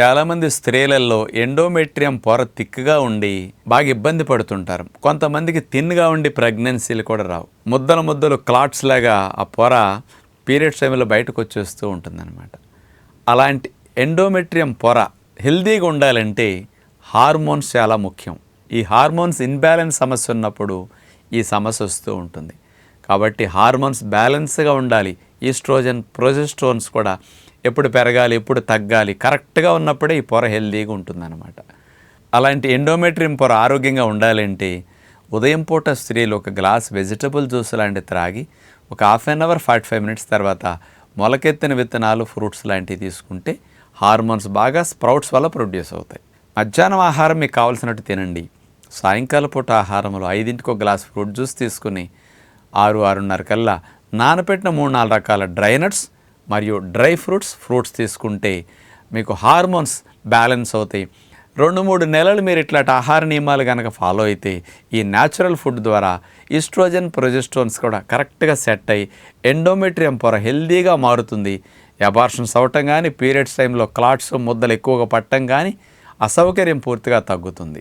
చాలామంది స్త్రీలలో ఎండోమెట్రియం పొర తిక్కుగా ఉండి బాగా ఇబ్బంది పడుతుంటారు. కొంతమందికి తిన్గా ఉండి ప్రెగ్నెన్సీలు కూడా రావు. ముద్దలు ముద్దలు క్లాట్స్ లాగా ఆ పొర పీరియడ్స్ టైంలో బయటకు వచ్చేస్తూ ఉంటుందన్నమాట. అలాంటి ఎండోమెట్రియం పొర హెల్దీగా ఉండాలంటే హార్మోన్స్ చాలా ముఖ్యం. ఈ హార్మోన్స్ ఇన్బ్యాలెన్స్ సమస్య ఉన్నప్పుడు ఈ సమస్య వస్తూ ఉంటుంది. కాబట్టి హార్మోన్స్ బ్యాలెన్స్గా ఉండాలి. ఈస్ట్రోజన్ ప్రొజెస్ట్రోన్స్ కూడా ఎప్పుడు పెరగాలి ఎప్పుడు తగ్గాలి కరెక్ట్గా ఉన్నప్పుడే ఈ పొర హెల్దీగా ఉంటుందన్నమాట. అలాంటి ఎండోమెట్రియం పొర ఆరోగ్యంగా ఉండాలంటే ఉదయం పూట స్త్రీలు ఒక గ్లాస్ వెజిటబుల్ జ్యూస్ లాంటివి త్రాగి ఒక half an hour forty five minutes తర్వాత మొలకెత్తిన విత్తనాలు ఫ్రూట్స్ లాంటివి తీసుకుంటే హార్మోన్స్ బాగా స్ప్రౌట్స్ వల్ల ప్రొడ్యూస్ అవుతాయి. మధ్యాహ్నం ఆహారం మీకు కావాల్సినట్టు తినండి. సాయంకాల పూట ఆహారంలో ఐదింటికి ఒక గ్లాస్ ఫ్రూట్ జ్యూస్ తీసుకుని ఆరు ఆరున్నర కల్లా నానబెట్టిన మూడు నాలుగు రకాల డ్రై నట్స్ మరియు డ్రై ఫ్రూట్స్ ఫ్రూట్స్ తీసుకుంటే మీకు హార్మోన్స్ బ్యాలెన్స్ అవుతాయి. రెండు మూడు నెలలు మీరు ఇట్లాంటి ఆహార నియమాలు కనుక ఫాలో అయితే ఈ న్యాచురల్ ఫుడ్ ద్వారా ఈస్ట్రోజన్ ప్రొజెస్ట్రోన్స్ కూడా కరెక్ట్గా సెట్ అయ్యి ఎండోమెట్రియం పొర హెల్దీగా మారుతుంది. అబార్షన్స్ అవటం కానీ పీరియడ్స్ టైంలో క్లాట్స్ ముద్దలు ఎక్కువగా పట్టడం కానీ అసౌకర్యం పూర్తిగా తగ్గుతుంది.